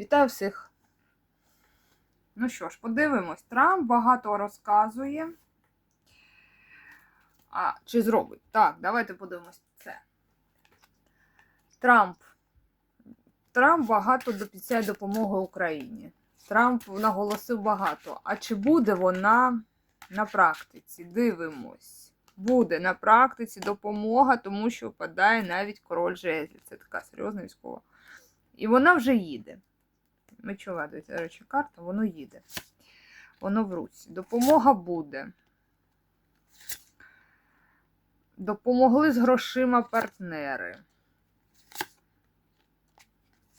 Вітаю всіх. Ну що ж, подивимось. Трамп багато розказує. А, чи зробить? Так, давайте подивимось це. Трамп. Трамп багато обіцяє допомоги Україні. Трамп наголосив багато. А чи буде вона на практиці? Дивимось. Буде на практиці допомога, тому що впадає навіть король жезлів. Це така серйозна військова. І вона вже їде. Мечова, до речі, карта, воно їде. Воно в руці. Допомога буде. Допомогли з грошима партнери.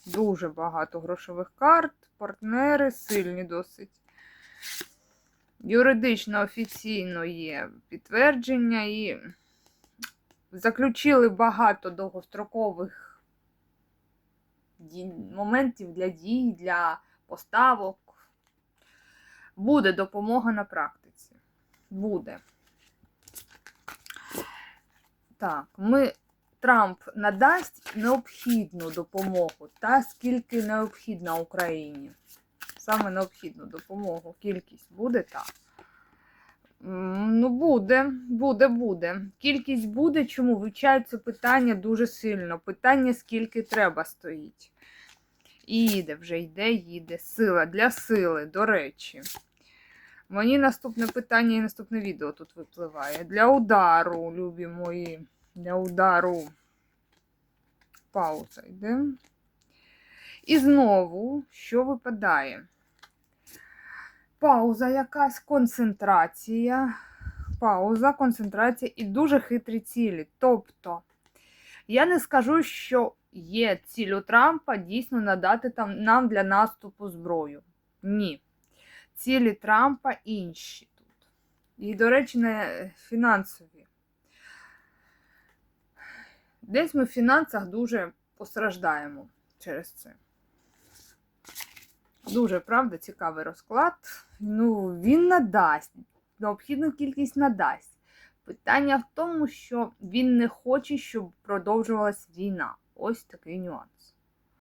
Дуже багато грошових карт, партнери сильні досить. Юридично офіційно є підтвердження і заключили багато довгострокових моментів для дій, для поставок. Буде допомога на практиці. Буде. Так, ми Трамп надасть необхідну допомогу, та скільки необхідна Україні. Саме необхідну допомогу. Кількість буде так. Ну, буде, буде, буде. Кількість буде, чому вивчається питання дуже сильно. Питання, скільки треба, стоїть. І їде вже, йде, їде. Сила для сили, до речі. Мені наступне питання і наступне відео тут випливає. Для удару, любі мої. Для удару. Пауза йде. І знову, що випадає? Пауза якась, концентрація. Пауза, концентрація і дуже хитрі цілі. Тобто, я не скажу, що є ціль у Трампа дійсно надати там, нам для наступу зброю. Ні. Цілі Трампа інші тут. І, до речі, не фінансові. Десь ми в фінансах дуже постраждаємо через це. Дуже, правда, цікавий розклад. Ну, він надасть, необхідну кількість надасть. Питання в тому, що він не хоче, щоб продовжувалась війна. Ось такий нюанс.